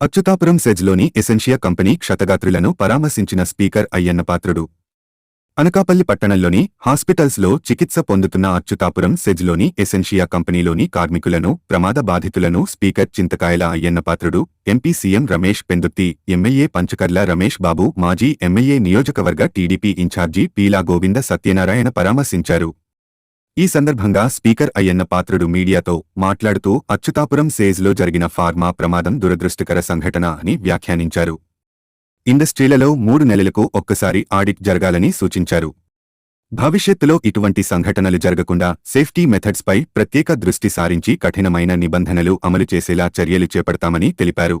Atchutapuram సెజ్లోని Escientia company క్షతగాత్రులను పరామర్శించిన speaker Ayyannapatrudu Anakapalli పట్టణంలోని హాస్పిటల్స్లో చికిత్స పొందుతున్న అచ్యుతాపురం సెజ్లోని ఎసెన్షియా కంపెనీలోని కార్మికులను ప్రమాద బాధితులను speaker Chintakayala Ayyannapatrudu MP CM Ramesh Pendurthi MLA Panchakarla Ramesh Babu మాజీ ఎమ్మెల్యే నియోజకవర్గ టీడీపీ ఇన్ఛార్జి పీలా గోవింద సత్యనారాయణ పరామర్శించారు. ఈ సందర్భంగా స్పీకర్ అయ్యన్న పాత్రుడు మీడియాతో మాట్లాడుతూ అచ్యుతాపురం సేజ్లో జరిగిన ఫార్మా ప్రమాదం దురదృష్టకర సంఘటన అని వ్యాఖ్యానించారు. ఇండస్ట్రీలలో మూడు నెలలకు ఒక్కసారి ఆడిట్ జరగాలని సూచించారు. భవిష్యత్తులో ఇటువంటి సంఘటనలు జరగకుండా సేఫ్టీ మెథడ్స్పై ప్రత్యేక దృష్టి సారించి కఠినమైన నిబంధనలు అమలు చేసేలా చర్యలు చేపడతామని తెలిపారు.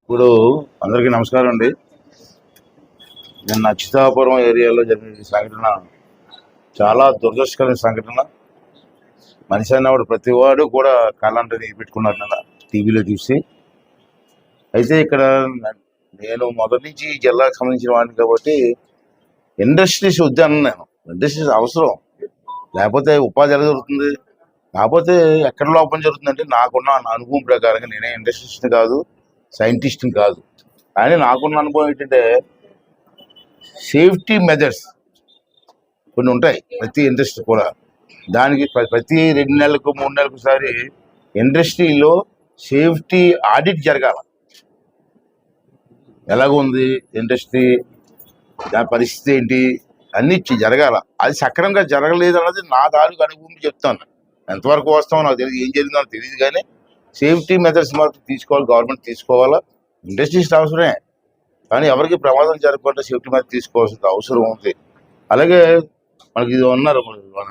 ఇప్పుడు అందరికీ నమస్కారం అండి. నిన్న చితాపురం ఏరియాలో జరిగిన సంఘటన చాలా దురదృష్టకరమైన సంఘటన. మనిషి అన్నవాడు ప్రతి వాడు కూడా కళ్ళంటని పెట్టుకున్నారు నిన్న టీవీలో చూసి. అయితే ఇక్కడ నేను మొదటి నుంచి జిల్లాకు సంబంధించిన వాడిని కాబట్టి ఇండస్ట్రీస్ వద్దాను నేను. ఇండస్ట్రీస్ అవసరం. లేకపోతే ఉపాధి ఎలా దొరుకుతుంది? కాకపోతే ఎక్కడ లోపం జరుగుతుందంటే నాకున్న అనుభవం ప్రకారంగా నేనే ఇండస్ట్రీస్ని కాదు సైంటిస్ట్ని కాదు. కానీ నాకున్న అనుభవం ఏంటంటే సేఫ్టీ మెజర్స్ కొన్ని ఉంటాయి ప్రతి ఇండస్ట్రీ కూడా. దానికి ప్ర- ప్రతి రెండు నెలలకు మూడు నెలలకు ఒకసారి ఇండస్ట్రీలో సేఫ్టీ ఆడిట్ జరగాల. ఎలాగుంది ఇండస్ట్రీ దాని పరిస్థితి ఏంటి అన్ని జరగాల. అది సక్రమంగా జరగలేదు అన్నది నా దానికి అనుభవం చెప్తాను. ఎంతవరకు వస్తామో నాకు తెలియదు ఏం జరిగిందో నాకు తెలియదు కానీ సేఫ్టీ మెథడ్స్ మాత్రం తీసుకోవాలి గవర్నమెంట్ తీసుకోవాలా? ఇండస్ట్రీస్ అవసరమే కానీ ఎవరికి ప్రమాదం జరగకుండా సేఫ్టీ మెథడ్ తీసుకోవాల్సిన అవసరం ఉంది. అలాగే మనకి ఇది ఉన్నారు మన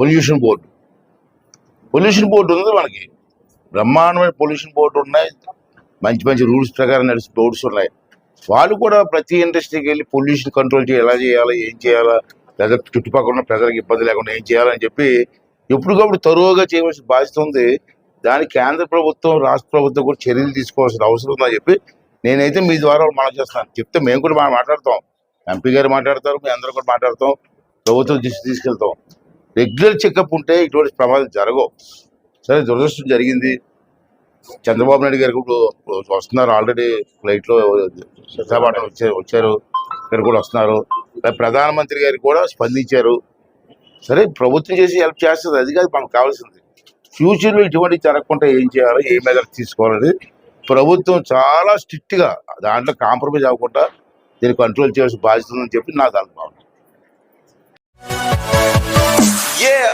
పొల్యూషన్ బోర్డు. పొల్యూషన్ బోర్డు ఉంది మనకి. బ్రహ్మాండమైన పొల్యూషన్ బోర్డు ఉన్నాయి. మంచి మంచి రూల్స్ ప్రకారం నడిచి బోర్డ్స్ ఉన్నాయి. వాళ్ళు కూడా ప్రతి ఇండస్ట్రీకి వెళ్ళి పొల్యూషన్ కంట్రోల్ చేయాలి ఎలా చేయాలి ఏం చేయాలా ప్రజల చుట్టుపక్కల ఉన్న ప్రజలకు ఇబ్బంది లేకుండా ఏం చేయాలని చెప్పి ఎప్పటికప్పుడు తరువుగా చేయవలసిన బాధ్యత ఉంది. దానికి కేంద్ర ప్రభుత్వం రాష్ట్ర ప్రభుత్వం కూడా చర్యలు తీసుకోవాల్సిన అవసరం ఉందని చెప్పి నేనైతే మీ ద్వారా మనం చేస్తాను చెప్తే మేము కూడా మనం మాట్లాడతాం. ఎంపీ గారు మాట్లాడతారు మేము అందరూ కూడా మాట్లాడతాం. ప్రభుత్వం దృష్టి తీసుకెళ్తాం. రెగ్యులర్ చెకప్ ఉంటే ఇటువంటి ప్రమాదం జరగవు. సరే దురదృష్టం జరిగింది. చంద్రబాబు నాయుడు గారు ఇప్పుడు వస్తున్నారు ఆల్రెడీ ఫ్లైట్లో విశాఖపట్నం వచ్చారు. గారు కూడా వస్తున్నారు. ప్రధానమంత్రి గారు కూడా స్పందించారు. సరే ప్రభుత్వం చేసి హెల్ప్ చేస్తుంది. అది కాదు మనకు కావాల్సింది. ఫ్యూచర్లో ఇటువంటి జరగకుండా ఏం చేయాలో ఏ మెజర్ తీసుకోవాలని ప్రభుత్వం చాలా స్ట్రిక్ట్గా దాంట్లో కాంప్రమైజ్ అవ్వకుండా దీన్ని కంట్రోల్ చేయాల్సిన బాధ్యత ఉందని చెప్పి నా దాని భావన Yeah.